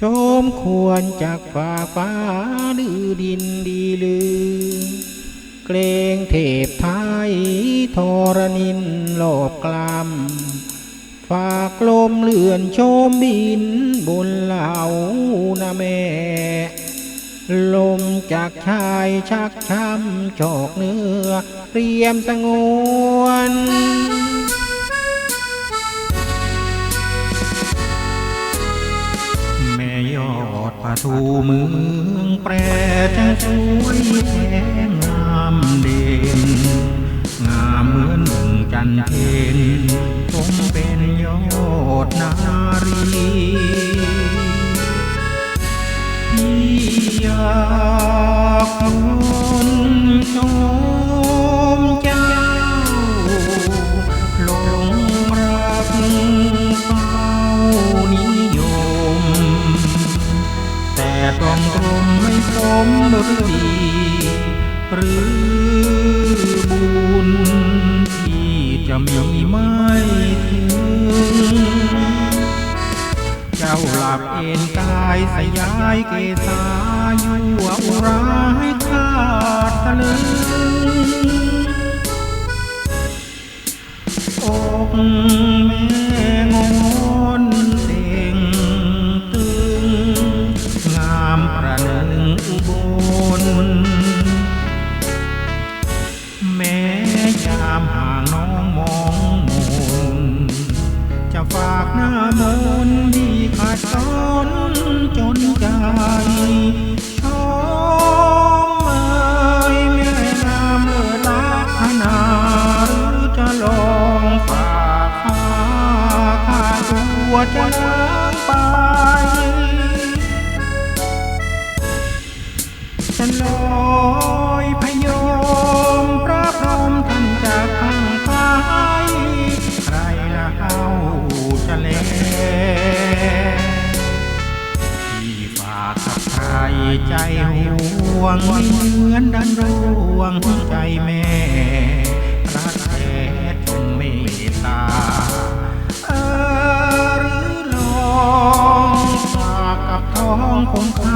ชมควรจากฝ่าฟ้าดือดินดีลือ เกรงเทพไทยทรนินโลบกลำฝากลมเลื่อนชมบินบนเหล่านาแม่ ลมจากชายชักช้ำจอกเนื้อเตรียมสงวน อดผาทูเมืองแปรจะสวยแท้งามเด่น งามเหมือนหนึ่งจันเพ็ญคงเป็นยอดนารีที่อยากคนจน สมหรือดี หรือบุญที่จะมีไม่ถึง เจ้าหลับเอ็นกายสยายเกษาอยู่อุราให้ขาดตะลึงอก ฝากหน้ามนต์ที่ขาดสนจนใจชมเอ่ยแม่งามเลิศลักษณะหรือจะลองฝากฟ้าข้าตัวจะเลิกไปฉันลอย ใจห่วงไม่เหมือนดันร่วงใจแม่รักแท้จงเมตตาเออหรือลองฝากกับท้องคงคา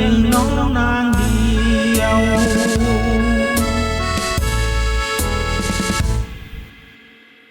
รักไ